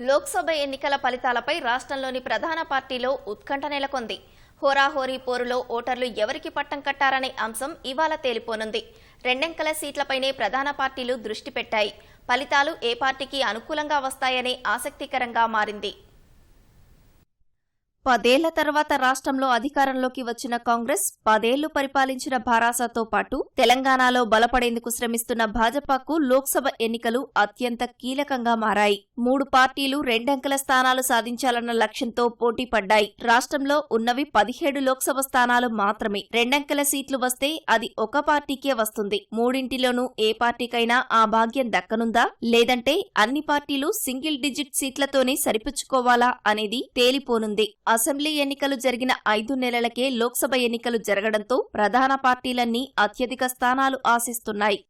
లోక్సభ ఎన్నికల ఫలితాలపై రాష్ట్రంలోని ప్రధాన పార్టీలో ఉత్కంఠ నెలకొంది. హోరాహోరీ పోరులో ఓటర్లు ఎవరికి పట్టం కట్టారనే అంశం ఇవాళ తేలిపోనుంది. రెండంకెల సీట్లపైనే ప్రధాన పార్టీలు దృష్టి పెట్టాయి. ఫలితాలు ఏ పార్టీకి అనుకూలంగా వస్తాయనే ఆసక్తికరంగా మారింది. పదేళ్ళ తర్వాత రాష్ట్రంలో అధికారంలోకి వచ్చిన కాంగ్రెస్ పదేళ్ళు పరిపాలించిన భారాసతో పాటు తెలంగాణలో బలపడేందుకు శ్రమిస్తున్న భాజపాకు లోక్సభ ఎన్నికలు అత్యంత కీలకంగా మారాయి. మూడు పార్టీలు రెండంకెల స్థానాలు సాధించాలన్న లక్ష్యంతో పోటీ పడ్డాయి. రాష్ట్రంలో ఉన్నవి పదిహేడు లోక్సభ స్థానాలు మాత్రమే. రెండంకెల సీట్లు వస్తే అది ఒక పార్టీకే వస్తుంది. మూడింటిలోనూ ఏ పార్టీకైనా ఆ భాగ్యం దక్కనుందా? లేదంటే అన్ని పార్టీలు సింగిల్ డిజిట్ సీట్లతోనే సరిపుచ్చుకోవాలా అనేది తేలిపోనుంది. అసెంబ్లీ ఎన్నికలు జరిగిన ఐదు నెలలకే లోక్సభ ఎన్నికలు జరగడంతో ప్రధాన పార్టీలన్నీ అత్యధిక స్థానాలు ఆశిస్తున్నాయి.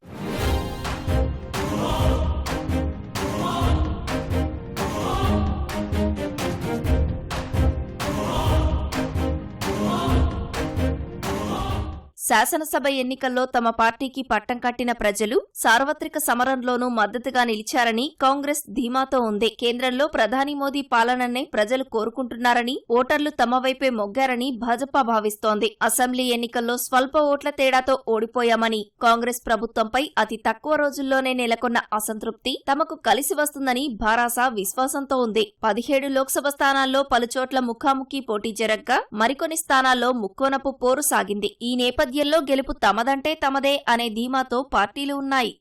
శాసనసభ ఎన్నికల్లో తమ పార్టీకి పట్టం కట్టిన ప్రజలు సార్వత్రిక సమరంలోనూ మద్దతుగా నిలిచారని కాంగ్రెస్ ధీమాతో ఉంది. కేంద్రంలో ప్రధాని మోదీ పాలననే ప్రజలు కోరుకుంటున్నారని ఓటర్లు తమ వైపే మొగ్గారని భాజపా భావిస్తోంది. అసెంబ్లీ ఎన్నికల్లో స్వల్ప ఓట్ల తేడాతో ఓడిపోయామని కాంగ్రెస్ ప్రభుత్వంపై అతి తక్కువ రోజుల్లోనే నెలకొన్న అసంతృప్తి తమకు కలిసి వస్తుందని భారాస విశ్వాసంతో ఉంది. పదిహేడు లోక్సభ స్థానాల్లో పలుచోట్ల ముఖాముఖి పోటీ జరగ్గా మరికొన్ని స్థానాల్లో ముక్కోనపు పోరు సాగింది. ఈ నేపథ్యంలో గెలుపు తమదంటే తమదే అనే ధీమాతో పార్టీలు ఉన్నాయి.